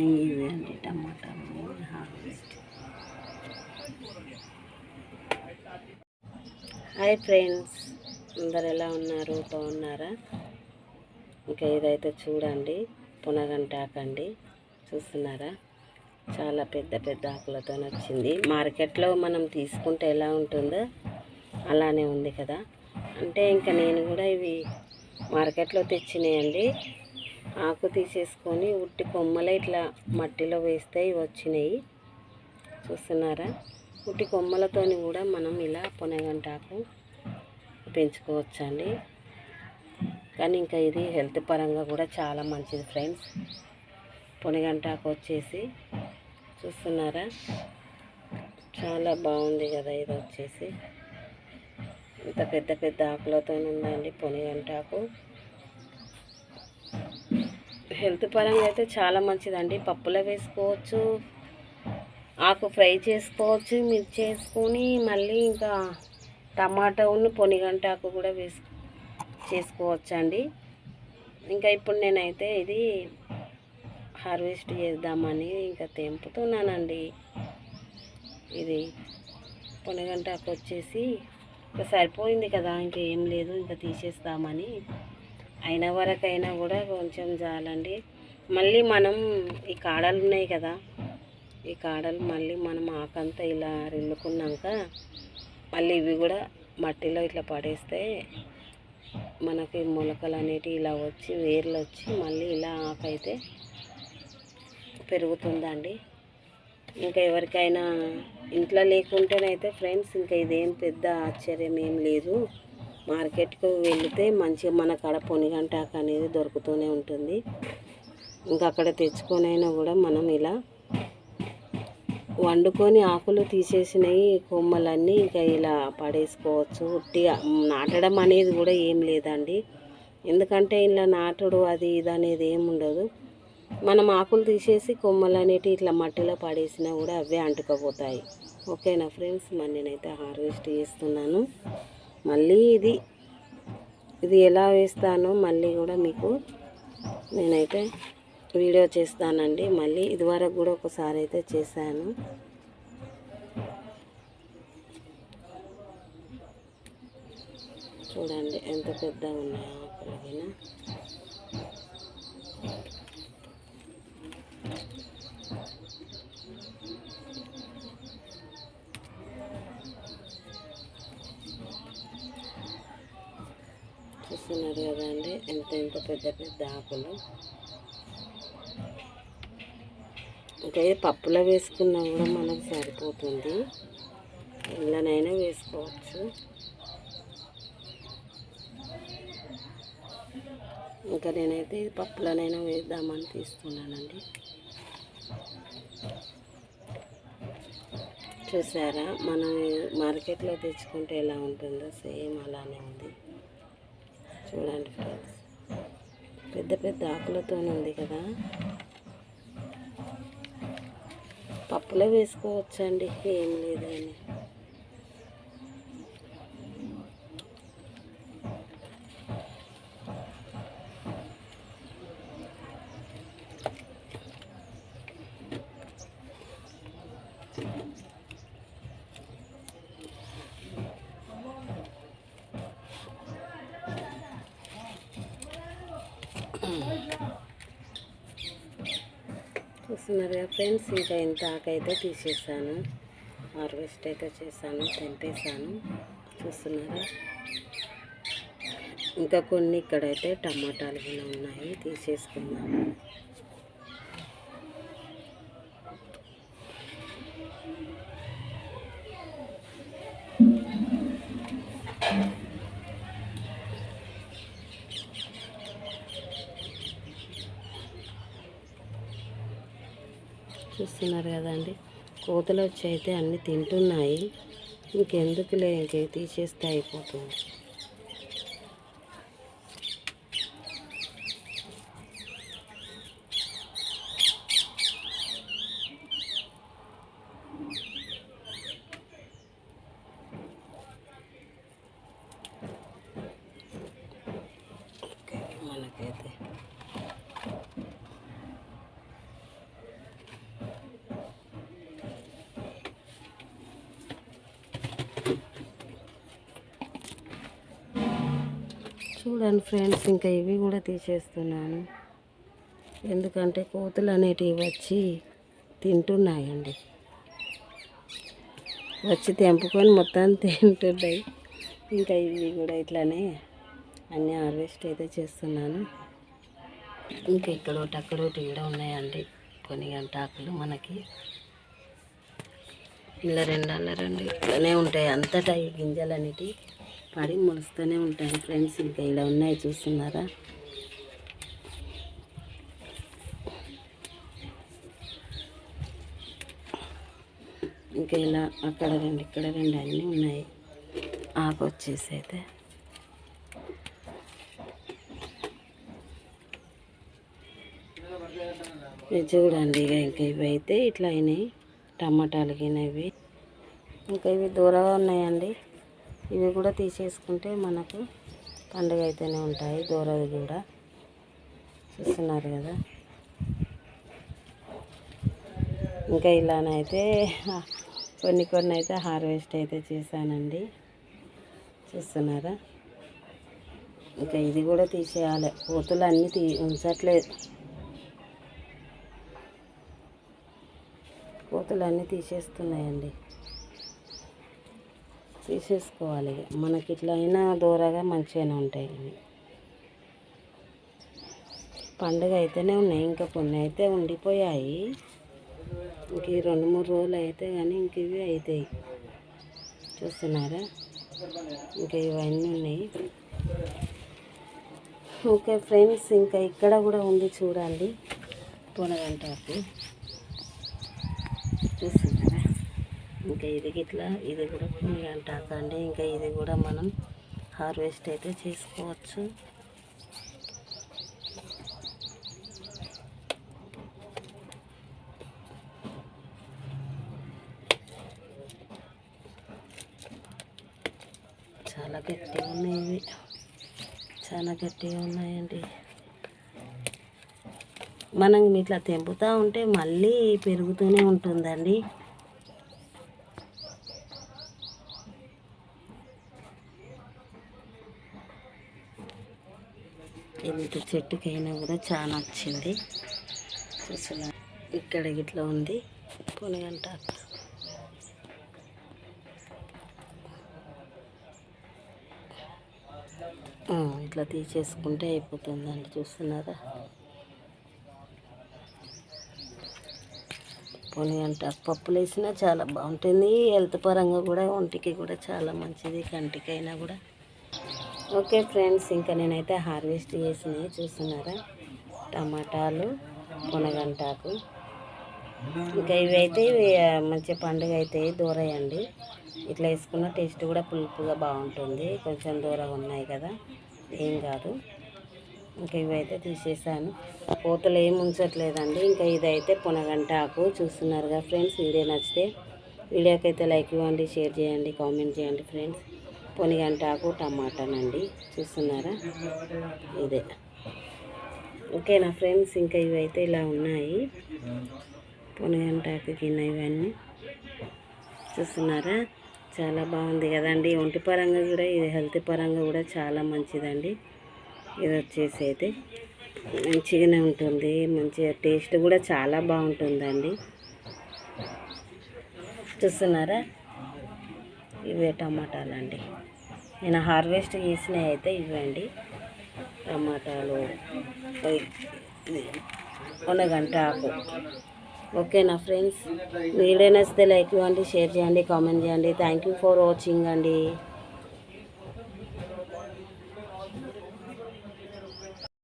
ఇవి అండి టమాటాలు హార్వెస్ట్. హాయ్ ఫ్రెండ్స్ అందరు ఎలా ఉన్నారు? బాగున్నారా? ఇంకా ఇదైతే చూడండి పునగంటాకండి చూస్తున్నారా? చాలా పెద్ద పెద్ద ఆకులతో వచ్చింది మార్కెట్లో మనం తీసుకుంటే ఎలా ఉంటుందో అలానే ఉంది కదా. అంటే ఇంకా నేను కూడా ఇవి మార్కెట్లో తెచ్చినాయండి. ఆకు తీసేసుకొని ఉట్టి కొమ్మలే ఇట్లా మట్టిలో వేస్తే వచ్చినాయి. చూస్తున్నారా? ఉట్టి కొమ్మలతోని కూడా మనం ఇలా పొనగంటాకు పెంచుకోవచ్చండి. కానీ ఇంకా ఇది హెల్త్ పరంగా కూడా చాలా మంచిది ఫ్రెండ్స్. పొనగంటాకు వచ్చేసి చూస్తున్నారా? చాలా బాగుంది కదా ఇది వచ్చేసి. ఇంత పెద్ద పెద్ద ఆకులతో ఉందండి పొనిగంటాకు హెల్త్ పరంగా అయితే చాలా మంచిదండి. పప్పులో వేసుకోవచ్చు ఆకు ఫ్రై చేసుకోవచ్చు మిర్చి చేసుకొని మళ్ళీ ఇంకా టమాటా ఉన్న పొనిగంటాకు కూడా వేసు చేసుకోవచ్చండి. ఇంకా ఇప్పుడు నేనైతే ఇది హార్వెస్ట్ చేద్దామని ఇంకా తెంపుతున్నానండి. ఇది పొనగంటాకు వచ్చేసి ఇంకా సరిపోయింది కదా ఇంకేం లేదు ఇంకా తీసేస్తామని. అయిన వరకైనా కూడా కొంచెం చాలండి. మళ్ళీ మనం ఈ కాడలు ఉన్నాయి కదా ఈ కాడలు మళ్ళీ మనం ఆకంతా ఇలా రిల్లుకున్నాక మళ్ళీ ఇవి కూడా మట్టిలో ఇట్లా పడేస్తే మనకి మొలకలు అనేటివి ఇలా వచ్చి వేర్లు వచ్చి మళ్ళీ ఇలా ఆకైతే పెరుగుతుందండి. ఇంకా ఎవరికైనా ఇంట్లో లేకుంటేనైతే ఫ్రెండ్స్ ఇంకా ఇదేం పెద్ద ఆశ్చర్యం ఏం లేదు. మార్కెట్కు వెళితే మంచిగా మన కాడ పొనిగంటాకు అనేది దొరుకుతూనే ఉంటుంది. ఇంకా అక్కడ తెచ్చుకొనైనా కూడా మనం ఇలా వండుకొని ఆకులు తీసేసినవి కొమ్మలన్నీ ఇంకా ఇలా పడేసుకోవచ్చు. ఉట్టిగా నాటడం అనేది కూడా ఏం లేదండి. ఎందుకంటే ఇలా నాటుడు అది ఇది అనేది ఏమి ఉండదు. మనం ఆకులు తీసేసి కొమ్మలు అనేటివి ఇట్లా మట్టిలో పడేసినా కూడా అవే అంటుకపోతాయి. ఓకేనా ఫ్రెండ్స్? మరి నేనైతే హార్వెస్ట్ చేస్తున్నాను. మళ్ళీ ఇది ఇది ఎలా వేస్తానో మళ్ళీ కూడా మీకు నేనైతే వీడియో చేస్తానండి. మళ్ళీ ఇదివరకు కూడా ఒకసారి అయితే చేశాను. చూడండి ఎంత పెద్దగా ఉన్నాయో ఆకులగిన చూస్తున్నారు ఎంత ఎంత పెద్ద పెద్ద ఆకులు. ఇంకా ఇది పప్పులో వేసుకున్నా కూడా మనకు సరిపోతుంది. ఇళ్ళనైనా వేసుకోవచ్చు. ఇంకా నేనైతే ఇది పప్పులోనైనా వేద్దామని తీస్తున్నానండి. చూసారా మనం మార్కెట్లో తెచ్చుకుంటే ఎలా ఉంటుందో? సేమ్ అలానే ఉంది. చూడండి ఫ్రెండ్స్. పెద్ద పెద్ద ఆకులతోనే ఉంది కదా. పప్పులో వేసుకోవచ్చండి. ఏం లేదు చూస్తున్నారు కదా ఫ్రెండ్స్ ఇంకా ఇంత ఆకైతే తీసేసాను. హార్వెస్ట్ అయితే చేశాను తెంపేశాను. చూస్తున్నారా? ఇంకా కొన్ని ఇక్కడైతే టమాటాలు కూడా ఉన్నాయి తీసేసుకున్నాను చూస్తున్నారు కదండి. కోతలు వచ్చి అయితే అన్నీ తింటున్నాయి. ఇంకెందుకులే ఇంక తీసేస్తే అయిపోతుంది ఓకే మనకైతే చూడండి ఫ్రెండ్స్ ఇంకా ఇవి కూడా తీసేస్తున్నాను. ఎందుకంటే కోతులు అనేటివి వచ్చి తింటున్నాయండి. వచ్చి తెంపుకొని మొత్తం తింటున్నాయి. ఇంకా ఇవి కూడా ఇట్లానే అన్నీ హార్వెస్ట్ అయితే చేస్తున్నాను. ఇంకా ఇక్కడ ఒకటి అక్కడ ఒకటి కూడా ఉన్నాయండి. కొన్ని గంటాకులు మనకి. ఇలా రెండు అల్ల రెండు ఇట్లానే ఉంటాయి. అంతటా ఈ గింజలు అనేటివి పడి మొలుస్తూనే ఉంటాయి ఫ్రెండ్స్. ఇంకా ఇలా ఉన్నాయి చూస్తున్నారా? ఇంకా ఇలా అక్కడ రెండు ఇక్కడ రెండు అన్నీ ఉన్నాయి. ఆకు వచ్చేసి అయితే. చూడండి ఇక ఇంకా ఇవి అయితే ఇట్లా అయినాయి. టమాటాలు ఇవి. ఇంకా ఇవి దూరంగా ఉన్నాయండి. ఇవి కూడా తీసేసుకుంటే మనకు పండుగ అయితేనే ఉంటాయి. దూరది కూడా. చూస్తున్నారు కదా. ఇంకా ఇలానైతే కొన్ని కొన్ని అయితే హార్వెస్ట్ అయితే చేశానండి. చూస్తున్నారా? ఇంకా ఇది కూడా తీసేయాలి. పూతలు అన్నీ తీ ఉంచట్లేదు. కోతులు అన్నీ తీసేస్తున్నాయండి. తీసేసుకోవాలి ఇక. మనకి ఇట్లా అయినా దూరగా మంచిగానే ఉంటాయి ఇవి. పండుగ అయితేనే ఉన్నాయి ఇంకా కొన్ని అయితే ఉండిపోయాయి. ఇంక ఈ రెండు మూడు రోజులు అయితే కానీ ఇంక ఇవి అవుతాయి చూస్తున్నారా? ఇంకా ఇవన్నీ ఉన్నాయి. ఓకే ఫ్రెండ్స్ ఇంకా ఇక్కడ కూడా ఉంది చూడండి. పొనగంటాకు చూస్తున్నారా ఇంకా ఇది ఇట్లా ఇది కూడా పొనగంటాకు అండి ఇంకా ఇది కూడా మనం హార్వెస్ట్ అయితే చేసుకోవచ్చు. చాలా గట్టిగా ఉన్నాయి ఇవి. చాలా గట్టిగా ఉన్నాయండి. మనం ఇట్లా తెంపుతూ ఉంటే మళ్ళీ పెరుగుతూనే ఉంటుందండి. ఎంత చెట్టుకైనా కూడా చాలా వచ్చింది అసలు ఇక్కడ ఇట్లా ఉంది. పొనిగంట ఆ, ఇట్లా తీసేసుకుంటే అయిపోతుందండి చూస్తున్నారా? పోనీ అంటే పప్పులు వేసినా చాలా బాగుంటుంది. హెల్త్ పరంగా కూడా ఒంటికి కూడా చాలా మంచిది. కంటికైనా కూడా. ఓకే ఫ్రెండ్స్ ఇంకా నేనైతే హార్వెస్ట్ చేసినవి చూస్తున్నారా? టమాటాలు పునగంటాకు. ఇంకా ఇవి అయితే మంచి పండుగ అయితే దూరయండి. ఇట్లా వేసుకున్న టేస్ట్ కూడా పులుపుగా బాగుంటుంది. కొంచెం దూరంగా ఉన్నాయి కదా ఏం కాదు. ఇంకా ఇవైతే తీసేసాను. పూతలు ఏం ఉంచట్లేదండి. ఇంకా ఇదైతే పునగంటాకు ఆకు చూస్తున్నారుగా ఫ్రెండ్స్. వీడియో నచ్చితే వీడియోకి అయితే లైక్ ఇవ్వండి షేర్ చేయండి కామెంట్ చేయండి ఫ్రెండ్స్. పొనిగంట ఆకు టమాటానండి. చూస్తున్నారా? ఇదే. ఓకేనా ఫ్రెండ్స్? ఇంకా ఇవైతే ఇలా ఉన్నాయి. పొనగంటాకు గిన్నె ఇవన్నీ. చూస్తున్నారా? చాలా బాగుంది కదండి. ఒంటి పరంగా కూడా ఇది హెల్త్ పరంగా కూడా చాలా మంచిదండి. ఇది వచ్చేసి అయితే మంచిగానే ఉంటుంది. మంచిగా టేస్ట్ కూడా చాలా బాగుంటుందండి. చూస్తున్నారా? ఇవే టమాటాలండి. నేను హార్వెస్ట్ చేసినవి అయితే ఇవ్వండి. టమాటాలు ఇది ఆకు. ఓకేనా ఫ్రెండ్స్? వీడియో నచ్చితే లైక్ ఇవ్వండి షేర్ చేయండి కామెంట్ చేయండి. థ్యాంక్ యూ ఫర్ వాచింగ్ అండి.